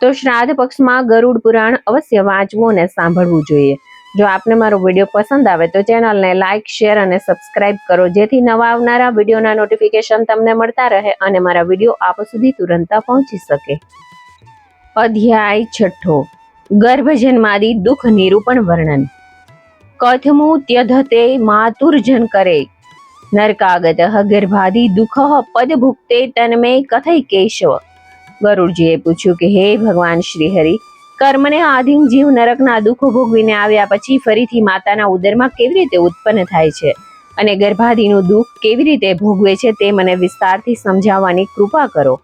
તો શ્રાદ્ધ પક્ષમાં ગરુડ પુરાણ અવશ્ય વાંચવું અને સાંભળવું જોઈએ. જો આપને મારો વીડિયો પસંદ આવે તો ચેનલને લાઇક શેર અને સબસ્ક્રાઇબ કરો, જેથી નવા આવનારા વિડીયોના નોટિફિકેશન તમને મળતા રહે અને મારા વીડિયો આપ સુધી તુરંત પહોંચી શકે. અધ્યાય છઠ્ઠો. ગર્ભજન્માદિ દુઃખ નિરૂપણ વર્ણન. કથમુ ત્યધતે માતુર્જન કરે. નરકાગત ગર્ભાદિ દુઃખ પદભુક્તે તન્મે કથૈ કેશવ ગરુડજીએ પૂછ્યું કે, હે ભગવાન શ્રી હરિ કર્મને આધીન જીવ નરકના દુઃખો ભોગવીને આવ્યા પછી ફરીથી માતાના ઉદરમાં કેવી રીતે ઉત્પન્ન થાય છે? અને ગર્ભાદિનું દુઃખ કેવી રીતે ભોગવે છે તે મને વિસ્તારથી સમજાવવાની કૃપા કરો.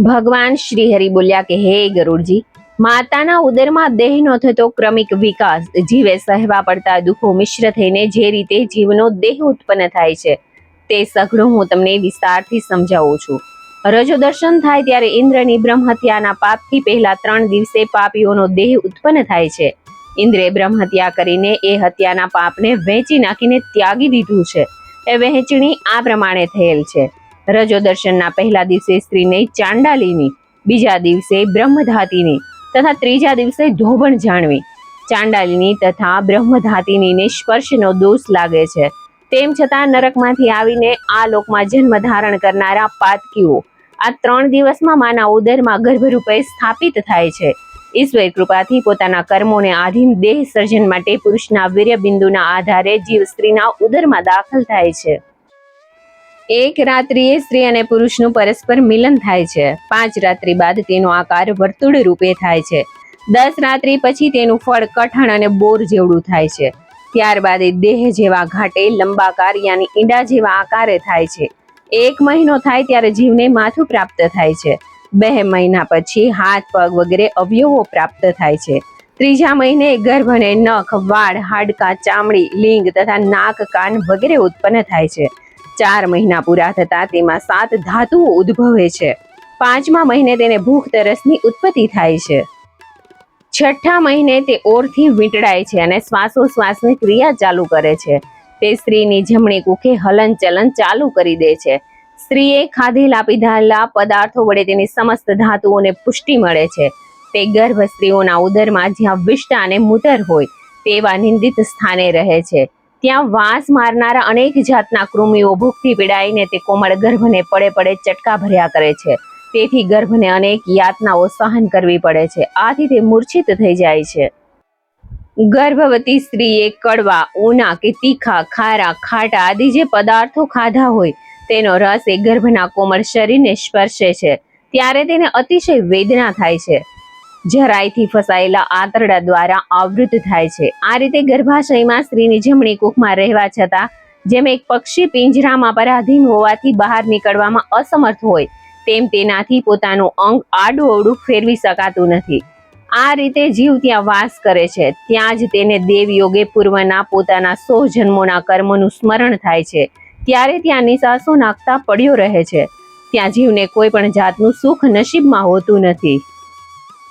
ભગવાન શ્રી હરિ બોલ્યા કે, હે ગરુડજી, માતાના ઉદરમાં દેહનો થતો ક્રમિક વિકાસ, જીવે સહેવા પડતા દુઃખો મિશ્ર થઈને જે રીતે જીવનો દેહ ઉત્પન્ન થાય છે, તે સઘળું હું તમને વિસ્તારથી સમજાવું છું. રજો દર્શન થાય ત્યારે ઇન્દ્રની બ્રહ્મ હત્યાના પાપથી પહેલા ત્રણ દિવસે પાપીઓનો દેહ ઉત્પન્ન થાય છે. ઇન્દ્રે બ્રહ્મ હત્યા કરીને એ હત્યાના પાપને વહેંચી નાખીને ત્યાગી દીધું છે. એ વહેંચણી આ પ્રમાણે થયેલ છે. રજો દર્શનના પહેલા દિવસે સ્ત્રીને ચાંડાલીની, બીજા દિવસે બ્રહ્મધાતીની તથા ત્રીજા દિવસે ધોબણ જાણવી. ચાંડાલીની તથા બ્રહ્મધાતીની સ્પર્શનો દોષ લાગે છે. તેમ છતાં નરકમાંથી આવીને આ લોકમાં જન્મ ધારણ કરનારા પાતકીઓ આ ત્રણ દિવસમાં માના ઉદરમાં ગર્ભરૂપે સ્થાપિત થાય છે. ઈશ્વર કૃપાથી પોતાના કર્મોને આધીન દેહ સર્જન માટે પુરુષના વીર્ય બિંદુના આધારે જીવ સ્ત્રીના ઉદરમાં દાખલ થાય છે. એક રાત્રિએ સ્ત્રી અને પુરુષનું પરસ્પર મિલન થાય છે. પાંચ રાત્રિ બાદ તેનો આકાર વર્તુળ રૂપે થાય છે. દસ રાત્રિ પછી તેનું ફળ કઠણ અને બોર જેવડું થાય છે. ત્યારબાદ દેહ જેવા ઘાટે લંબાકાર યાની ઈંડા જેવા આકારે થાય છે. એક મહિનો થાય ત્યારે જીવને માથું પ્રાપ્ત થાય છે. બે મહિના પછી હાથ, પગ વગેરે અવયવો પ્રાપ્ત થાય છે. ત્રીજા મહિને ગર્ભ અને નખ, વાળ, હાડકા, ચામડી, લિંગ તથા નાક, કાન વગેરે ઉત્પન્ન થાય છે. ચાર મહિના પૂરા થતા તેમાં સાત ધાતુઓ ઉદ્ભવે છે. પાંચમા મહિને તેને ભૂખ, તરસની ઉત્પત્તિ થાય છે. છઠ્ઠા મહિને તે ઓરથી વીંટળાય છે અને શ્વાસોશ્વાસની ક્રિયા ચાલુ કરે છે. તે સ્ત્રીની જમણી કુખે હલન ચલન ચાલુ કરી દે છે. સ્ત્રીએ ખાધેલા પીધેલા પદાર્થો વડે તેની સમસ્ત ધાતુઓને પુષ્ટિ મળે છે. તે ગર્ભ સ્ત્રીઓના ઉદરમાં જ્યાં વિષ્ટ અને મૂતર હોય, તેવા નિંદિત સ્થાને રહે છે. ત્યાં વાસ મારનારા અનેક જાતના કૃમિઓ ભૂખથી પીડાઈને તે કોમળ ગર્ભને પડે પડે ચટકા ભર્યા કરે છે. તેથી ગર્ભને અનેક યાતનાઓ સહન કરવી પડે છે. આથી તે મૂર્છિત થઈ જાય છે. ગર્ભવતી સ્ત્રીએ કડવા, ઉના કે તીખા, ખારા, ખાટા આદિ જે પદાર્થો ખાધા હોય, તેનો રસ એ ગર્ભના કોમળ શરીરને સ્પર્શે છે. ત્યારે તેને અતિશય વેદના થાય છે. જરાયથી ફસાયેલા આંતરડા દ્વારા આવૃત થાય છે. આ રીતે ગર્ભાશયમાં સ્ત્રીની જમણી કુખમાં રહેવા છતાં, જેમ એક પક્ષી પિંજરામાં પરાધીન હોવાથી બહાર નીકળવામાં અસમર્થ હોય, તેમ તેનાથી પોતાનું અંગ આડું ફેરવી શકાતું નથી. આ રીતે જીવ ત્યાં વાસ કરે છે. ત્યાં જ તેને દેવયોગે પૂર્વના પોતાના સો જન્મોના કર્મોનું સ્મરણ થાય છે. ત્યારે ત્યાં નિશાસો નાખતા પડ્યો રહે છે. ત્યાં જીવને કોઈ પણ જાતનું સુખ નસીબમાં હોતું નથી.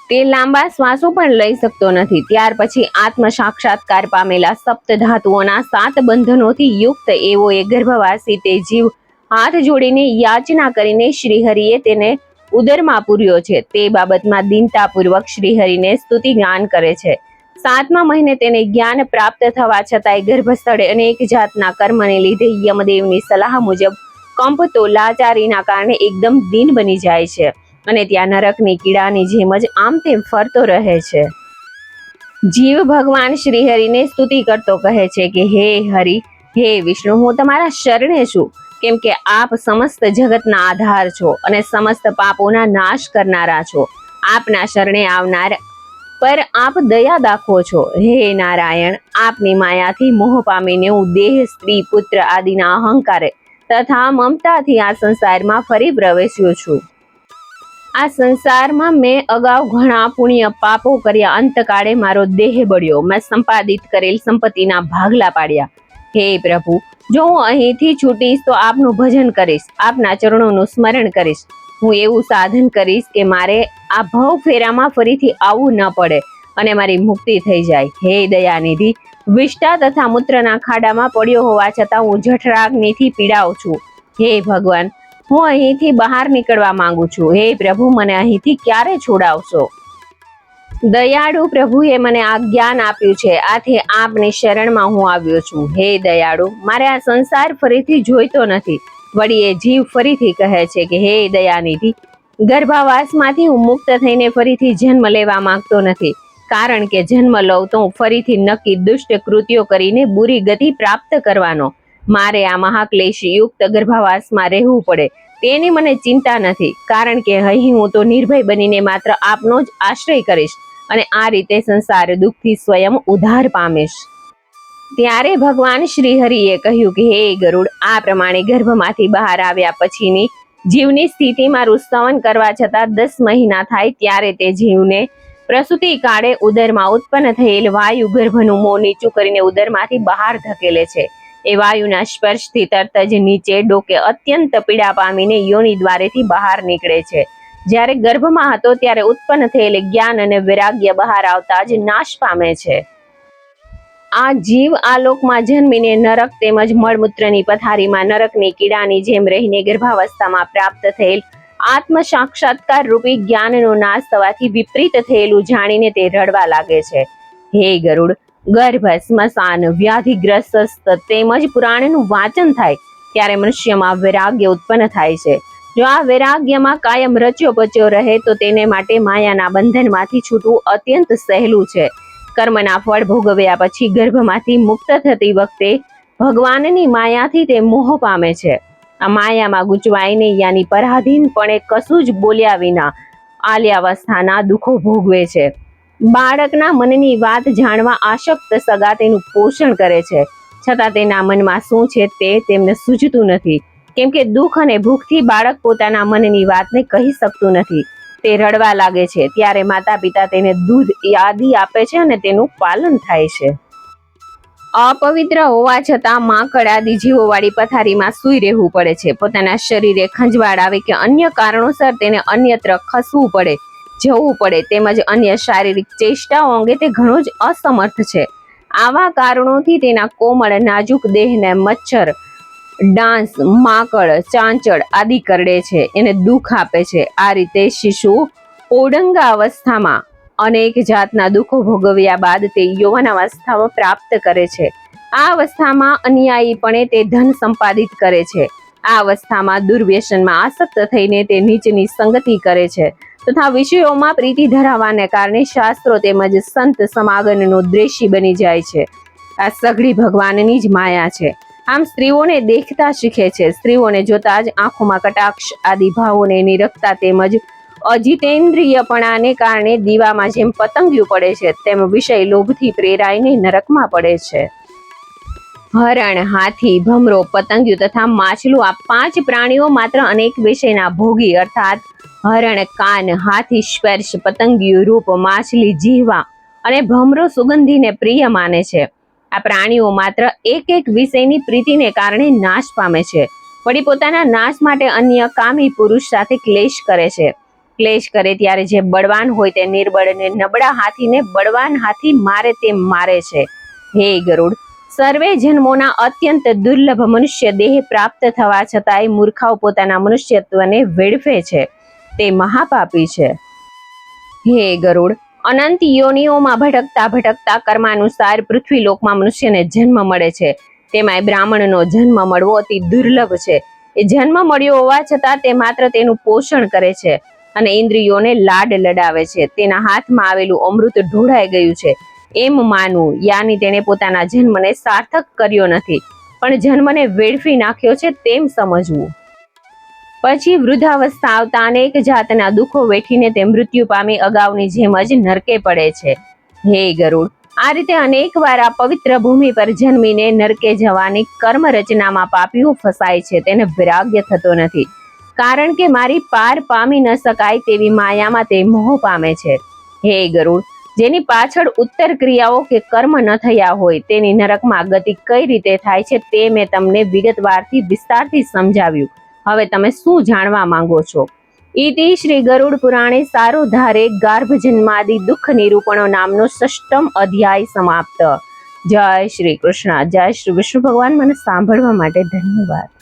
તે લાંબા શ્વાસો પણ લઈ શકતો નથી. ત્યાર પછી આત્મ સાક્ષાત્કાર પામેલા સપ્ત ધાતુઓના સાત બંધનોથી યુક્ત એવો એ ગર્ભવાસી તે જીવ હાથ જોડીને યાચના કરીને શ્રીહરિએ તેને ઉદરમાં પૂર્યો છે. તે બાબતમાં દીનતાપૂર્વક શ્રીહરિને સ્તુતિ ગાન કરે છે. સાતમા મહિને તેને જ્ઞાન પ્રાપ્ત થવા છતાંય ગર્ભસ્થળે અનેક જાતના કર્મને લીધે યમદેવની સલાહ મુજબ કંપતો લાચારીના કારણે એકદમ દીન બની જાય છે અને ત્યાં નરકની કીડાની જેમ જ આમ તેમ ફરતો રહે છે. જીવ ભગવાન શ્રીહરિને સ્તુતિ કરતો કહે છે કે, હે હરિ, હે વિષ્ણુ, હું તમારા શરણે છું. કેમ કે આપ સમસ્ત જગતના આધાર છો અને સમસ્ત પાપોના નાશ કરનારા છો. આપના શરણે આવનાર પર આપ દયા દાખવો છો. હે નારાયણ, આપની માયાથી મોહ પામીને હું દેહ, સ્ત્રી, પુત્ર આદિના અહંકારે તથા મમતાથી આ સંસારમાં ફરી પ્રવેશ્યો છું. આ સંસારમાં મેં અગાઉ ઘણા પુણ્ય પાપો કર્યા. અંતકાળે મારો દેહ બળ્યો. મેં સંપાદિત કરેલ સંપત્તિના ભાગલા પાડ્યા. હે પ્રભુ, જો હું અહીંથી છૂટીશ તો આપનું ભજન કરીશ, આપના ચરણોનું સ્મરણ કરીશ. હું એવું સાધન કરીશ કે મારે આ ભવ ફેરામાં ફરીથી આવવું ન પડે અને મારી મુક્તિ થઈ જાય. હે દયાનિધિ, વિષ્ટા તથા મૂત્રના ખાડામાં પડ્યો હોવા છતાં હું જઠરાગ્નિથી પીડાઉં છું. હે ભગવાન, હું અહીંથી બહાર નીકળવા માંગુ છું. હે પ્રભુ, મને અહીંથી ક્યારે છોડાવશો? દયાળુ પ્રભુએ મને આ જ્ઞાન આપ્યું છે. આથી આપની શરણમાં હું આવ્યો છું. હે દયાળુ, મારે આ સંસાર ફરીથી જોઈતો નથી. વળી એ જીવ ફરીથી કહે છે કે, હે દયાનિધિ, ગર્ભાવાસમાંથી હું મુક્ત થઈને ફરીથી જન્મ લેવા માંગતો નથી. કારણ કે જન્મ લઉં તો હું ફરીથી નક્કી દુષ્ટ કૃત્યો કરીને બુરી ગતિ પ્રાપ્ત કરવાનો. મારે આ મહાક્લેશ યુક્ત ગર્ભાવાસમાં રહેવું પડે. તેની મને ચિંતા નથી, કારણ કે અહીં હું તો નિર્ભય બનીને માત્ર આપનો જ આશ્રય કરીશ અને આ રીતે સંસાર દુઃખથી સ્વયં ઉધાર પામીશ. ત્યારે ભગવાન શ્રી હરિએ કહ્યું કે, હે ગરુડ, આ પ્રમાણે ગર્ભમાંથી બહાર આવ્યા પછીની જીવની સ્થિતિમાં રૂસ્તવન કરવા છતાં દસ મહિના થાય ત્યારે તે જીવને પ્રસૂતિ કાળે ઉદરમાં ઉત્પન્ન થયેલ વાયુ ગર્ભનું મોં નીચું કરીને ઉદરમાંથી બહાર ધકેલે છે. એ વાયુના સ્પર્શથી તરત જ નીચે ડોકે અત્યંત પીડા પામીને યોની દ્વારેથી બહાર નીકળે છે. જ્યારે ગર્ભમાં હતો ત્યારે ઉત્પન્ન થયેલ જ્ઞાન અને વૈરાગ્ય બહાર આવતા જ નાશ પામે છે. આ જીવ આ લોકમાં જન્મીને નરક તેમજ મળમૂત્રની પથારીમાં નરકની કીડાની જેમ રહીને ગર્ભાવસ્થામાં પ્રાપ્ત થયેલ આત્મ સાક્ષાત્કાર રૂપી જ્ઞાનનો નાશ થવાથી વિપરીત થયેલું જાણીને તે રડવા લાગે છે. હે ગરુડ ગર્ભ સ્મશાન વ્યાધિગ્રસ્ત તેમજ પુરાણનું વાંચન થાય ત્યારે મનુષ્યમાં વૈરાગ્ય ઉત્પન્ન થાય છે. જો આ વૈરાગ્યમાં કાયમ રચ્યો પચ્યો રહે તો તેને માટે માયાના બંધનમાંથી છૂટવું અત્યંત સહેલું છે. કર્મના ફળ ભોગવ્યા પછી ગર્ભમાંથી મુક્ત થતી વખતે ભગવાનની માયાથી તે મોહ પામે છે. આ માયામાં ગુંચવાઈને યાની પરાધીનપણે કશું જ બોલ્યા વિના આલ્યાવસ્થાના દુઃખો ભોગવે છે. બાળકના મનની વાત જાણવા આશક્ત સગા તેનું પોષણ કરે છે. છતાં તેના મનમાં શું છે તે તેમને સૂઝતું નથી. કેમ કે દુઃખ અને ભૂખથી બાળક પોતાના મનની વાતને કહી શકતું નથી. તે રડવા લાગે છે, ત્યારે માતા પિતા તેને દૂધ યાદી આપે છે અને તેનું પાલન થાય છે. અપવિત્ર હોવા છતાં માકડ આદિ જીવોવાળી પથારીમાં સૂઈ રહેવું પડે છે. પોતાના શરીરે ખંજવાળ આવે કે અન્ય કારણોસર તેને અન્યત્ર ખસવું પડે. જવું પડે તેમજ અન્ય શારીરિક ચેષ્ટાઓ અંગે તે ઘણો જ અસમર્થ છે. આવા કારણોથી તેના કોમળ, નાજુક દેહને મચ્છર, ડાંસ, માકડ, ચાંચડ આદિ કરડે છે, એને દુઃખ આપે છે. આ રીતે શિશુ ઓડંગા અવસ્થામાં અનેક જાતના દુઃખો ભોગવ્યા બાદ તે યૌવન અવસ્થામાં પ્રાપ્ત કરે છે. આ અવસ્થામાં અન્યાયીપણે તે ધન સંપાદિત કરે છે. આ અવસ્થામાં દુર્વ્યસનમાં આસક્ત થઈને તે નીચની સંગતિ કરે છે. તથા વિષયોમાં પ્રીતિ ધરાવવાને કારણે શાસ્ત્રો તેમજ સંત સમાગમનો દ્વેષી બની જાય છે. આ સઘળી ભગવાનની જ માયા છે. આમ સ્ત્રીઓને દેખતા શીખે છે. સ્ત્રીઓને જોતા જ આંખોમાં કટાક્ષ આદિ ભાવોને નિરખતા તેમજ અજિતેન્દ્રિયપણાને કારણે દીવામાં જેમ પતંગિયું પડે છે, તેમ વિષય લોભથી પ્રેરાઈને નરકમાં પડે છે. હરણ, હાથી, ભમરો, પતંગિયું તથા માછલું આ પાંચ પ્રાણીઓ માત્ર અનેક વિષયના ભોગી, અર્થાત હરણ, કાન, હાથી, સ્પર્શ, પતંગિયું રૂપ, માછલી, જીહવા અને ભમરો સુગંધીને પ્રિય માને છે. આ પ્રાણીઓ માત્ર એક એક વિષયની પ્રીતિને કારણે નાશ પામે છે. વળી પોતાના નાશ માટે અન્ય કામી પુરુષ સાથે ક્લેશ કરે છે. ક્લેશ કરે ત્યારે જે બળવાન હોય તે નિર્બળને નબળા હાથીને બળવાન હાથી મારે તેમ મારે છે. હે ગરુડ, સર્વે જન્મોના અત્યંત દુર્લભ મનુષ્ય દેહ પ્રાપ્ત થવા છતાંય મૂર્ખાઓ પોતાના મનુષ્યત્વને વેડફે છે. તે મહાપાપી છે. હે ગરુડ, અનંત યોનિઓમાં ભટકતા ભટકતા કર્માનુસાર પૃથ્વી લોકમાં મનુષ્યને જન્મ મળે છે. તેમાં બ્રાહ્મણનો જન્મ મળવો અતિ દુર્લભ છે. એ જન્મ મળ્યો હોવા છતાં તે માત્ર તેનું પોષણ કરે છે અને ઇન્દ્રિયોને લાડ લડાવે છે. તેના હાથમાં આવેલું અમૃત ઢોળાઈ ગયું છે. એમ માનવું યાની તેણે પોતાના જન્મને સાર્થક કર્યો નથી, પણ જન્મને વેડફી નાખ્યો છે તેમ સમજવું. પછી વૃદ્ધાવસ્થા આવતા અનેક જાતના દુઃખો વેઠીને તે મૃત્યુ પામી અગાઉની જેમ જ નરકે પડે છે. હે ગરુડ, આ રીતે અનેક વાર આ પવિત્ર ભૂમિ પર જન્મીને નરકે જવાની કર્મ રચનામાં પાપીઓ ફસાય છે તેને વિરાગ્ય થતો નથી. કારણ કે મારી પાર પામી ન શકાય તેવી માયામાં તે મોહ પામે છે. હે ગરુડ, જેની પાછળ ઉત્તર ક્રિયાઓ કે કર્મ ન થયા હોય તેની નરકમાં ગતિ કઈ રીતે થાય છે તે મેં તમને વિગતવારથી વિસ્તારથી સમજાવ્યું. હવે તમે શું જાણવા માંગો છો? ઇતિ શ્રી ગરુડ પુરાણે સારો ધારે ગાર્ભ જન્માદિ દુઃખ નિરૂપણો નામનો ષષ્ટમ અધ્યાય સમાપ્ત. જય શ્રી કૃષ્ણ. જય શ્રી વિષ્ણુ ભગવાન. મને સાંભળવા માટે ધન્યવાદ.